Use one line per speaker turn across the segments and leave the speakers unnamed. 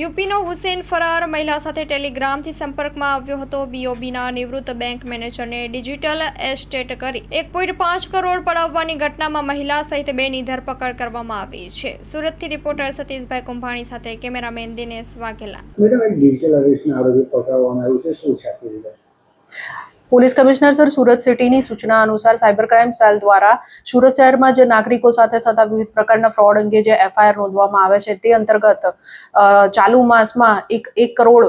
યુપીનો હુસેન ફરાર મહિલા સાથે ટેલિગ્રામથી સંપર્કમાં આવ્યો હતો. બીઓબીના નિવૃત્ત બેંક મેનેજરને ડિજિટલ એસ્ટેટ કરી એક પોઈન્ટ પાંચ કરોડ પડાવવાની ઘટનામાં મહિલા સહિત બેની ધરપકડ કરવામાં આવી છે. સુરતથી રિપોર્ટર સતીશભાઈ કુંભાણી સાથે cameraman Dinesh Vaghela.
Police commissioner sir Surat સિટીની સૂચના અનુસાર સાયબર ક્રાઇમ સેલ દ્વારા સુરત શહેરમાં જે નાગરિકો સાથે થતા વિવિધ પ્રકારના ફ્રોડ અંગે જે એફઆઈઆર નોંધવામાં આવે છે તે અંતર્ગત ચાલુ માસમાં એક એક કરોડ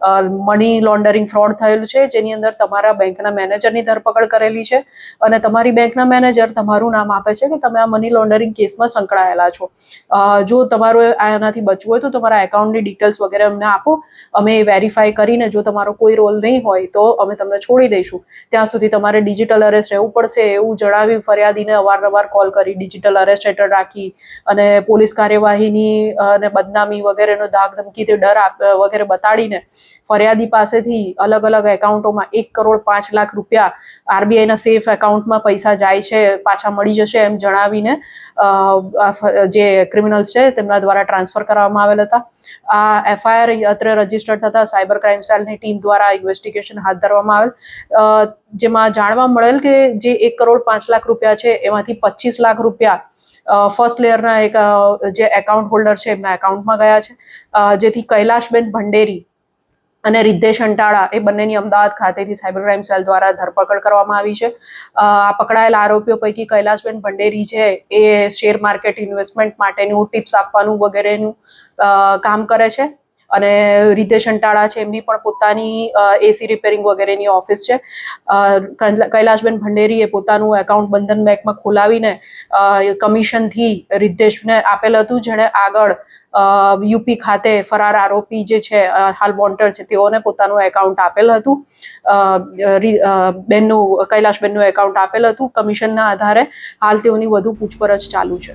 મની લોન્ડરિંગ ફ્રોડ થયેલું છે, જેની અંદર તમારા બેંકના મેનેજરની ધરપકડ કરેલી છે અને તમારી બેંકના મેનેજર તમારું નામ આપે છે કે તમે આ મની લોન્ડરિંગ કેસમાં સંકળાયેલા છો. જો તમારો આનાથી બચવું હોય તો તમારા એકાઉન્ટની ડિટેલ્સ વગેરે અમને આપો, અમે વેરીફાઈ કરીને જો તમારો કોઈ રોલ નહીં હોય તો અમે તમને છોડી દઈશું. ત્યાં સુધી તમારે ડિજિટલ અરેસ્ટ રહેવું પડશે એવું જણાવી ફરિયાદીને અવારનવાર કોલ કરી ડિજિટલ અરેસ્ટ હેઠળ રાખી અને પોલીસ કાર્યવાહીની અને બદનામી વગેરેનો ધાક તે ડર વગેરે બતાડીને ફરિયાદી પાસેથી અલગ અલગ એકાઉન્ટોમાં એક કરોડ પાંચ લાખ રૂપિયા આરબીઆઈના સેફ એકાઉન્ટમાં પૈસા જાય છે, પાછા મળી જશે એમ જણાવીને જે ક્રિમિનલ્સ છે તેમના દ્વારા ટ્રાન્સફર કરવામાં આવેલ હતા. આ એફઆઈઆર અત્રે રજીસ્ટર્ડ થતા સાયબર ક્રાઇમ સેલની ટીમ દ્વારા ઇન્વેસ્ટિગેશન હાથ ધરવામાં આવેલ. જેમાં જાણવા મળેલ કે જે એક કરોડ પાંચ લાખ રૂપિયા છે, એમાંથી પચીસ લાખ રૂપિયા ફર્સ્ટ લેયરના એક જે એકાઉન્ટ હોલ્ડર છે એમના એકાઉન્ટમાં ગયા છે. જેથી કૈલાશબેન ભંડેરી અને રિદ્ધેશ અંટાળા એ બંનેની અમદાવાદ ખાતેથી સાયબર ક્રાઇમ સેલ દ્વારા ધરપકડ કરવામાં આવી છે. આ પકડાયેલા આરોપીઓ પૈકી કૈલાશબેન ભંડેરી છે, એ શેર માર્કેટ ઇન્વેસ્ટમેન્ટ માટેનું ટિપ્સ આપવાનું વગેરેનું કામ કરે છે. અને રીતેશ અંટાળા છે, એમની પણ પોતાની એસી રિપેરિંગ વગેરેની ઓફિસ છે. કૈલાશબેન ભંડેરીએ પોતાનું એકાઉન્ટ બંધન બેંકમાં ખોલાવીને કમિશનથી રિદ્ધેશને આપેલ હતું, જેણે આગળ યુપી ખાતે ફરાર આરોપી જે છે હાલ વોન્ટેડ છે, તેઓને પોતાનું એકાઉન્ટ આપેલ હતું. બેનનું, કૈલાશબેનનું એકાઉન્ટ આપેલ હતું. કમિશનના આધારે હાલ તેઓની વધુ પૂછપરછ ચાલુ છે.